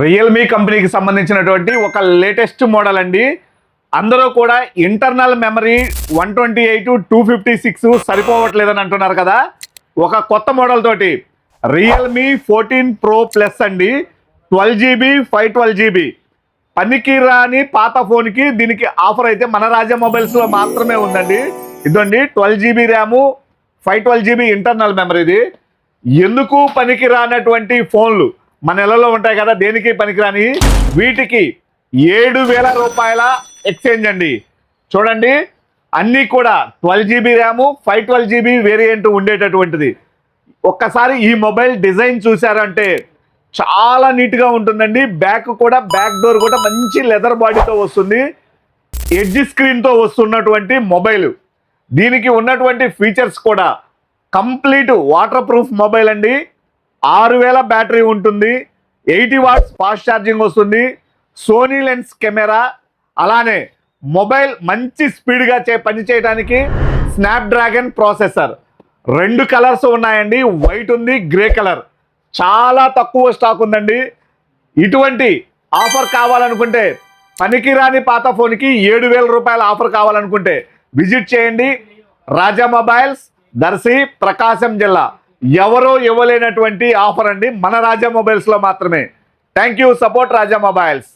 Realme కంపెనీకి సంబంధించినటువంటి ఒక లేటెస్ట్ మోడల్ అండి. అందరూ కూడా internal memory one twenty eight two fifty six సరిపోవట్లేదని అంటున్నారు కదా. ఒక కొత్త మోడల్ తోటి రియల్మీ ఫోర్టీన్ ప్రో ప్లస్ అండి. Twelve GB five twelve GB పనికి రాని పాత ఫోన్కి దీనికి ఆఫర్ అయితే మన రాజా మొబైల్స్లో మాత్రమే ఉందండి. ఇదండి twelve GB RAM five twelve GB internal మెమరీది ఎందుకు పనికి రానటువంటి ఫోన్లు మన నెలలో ఉంటాయి కదా దేనికి పనికిరాని? వీటికి ఏడు వేల రూపాయల ఎక్స్చేంజ్ అండి. చూడండి అన్నీ కూడా twelve GB RAM five twelve GB variant ఉండేటటువంటిది. ఒక్కసారి ఈ మొబైల్ డిజైన్ చూసారంటే చాలా నీట్గా ఉంటుందండి. బ్యాక్ కూడా బ్యాక్ డోర్ కూడా మంచి లెదర్ బాడీతో వస్తుంది. ఎడ్జ్ స్క్రీన్తో వస్తున్నటువంటి మొబైల్. దీనికి ఉన్నటువంటి ఫీచర్స్ కూడా కంప్లీట్ వాటర్ ప్రూఫ్ మొబైల్ అండి. ఆరు వేల బ్యాటరీ ఉంటుంది ఎయిటీ వాట్స్ ఫాస్ట్ ఛార్జింగ్ వస్తుంది సోనీ లెన్స్ కెమెరా అలానే మొబైల్ మంచి స్పీడ్గా చే పని చేయడానికి స్నాప్డ్రాగన్ ప్రాసెసర్. రెండు కలర్స్ ఉన్నాయండి వైట్ ఉంది గ్రే కలర్. చాలా తక్కువ స్టాక్ ఉందండి. ఇటువంటి ఆఫర్ కావాలనుకుంటే పనికిరాని పాత ఫోన్కి ఏడు వేల రూపాయల ఆఫర్ కావాలనుకుంటే విజిట్ చేయండి. రాజా మొబైల్స్ దర్శి ప్రకాశం జిల్లా. ఎవరో ఇవ్వలేనటువంటి ఆఫర్ అండి మన రాజా మొబైల్స్లో మాత్రమే. Thank you support Raja mobiles.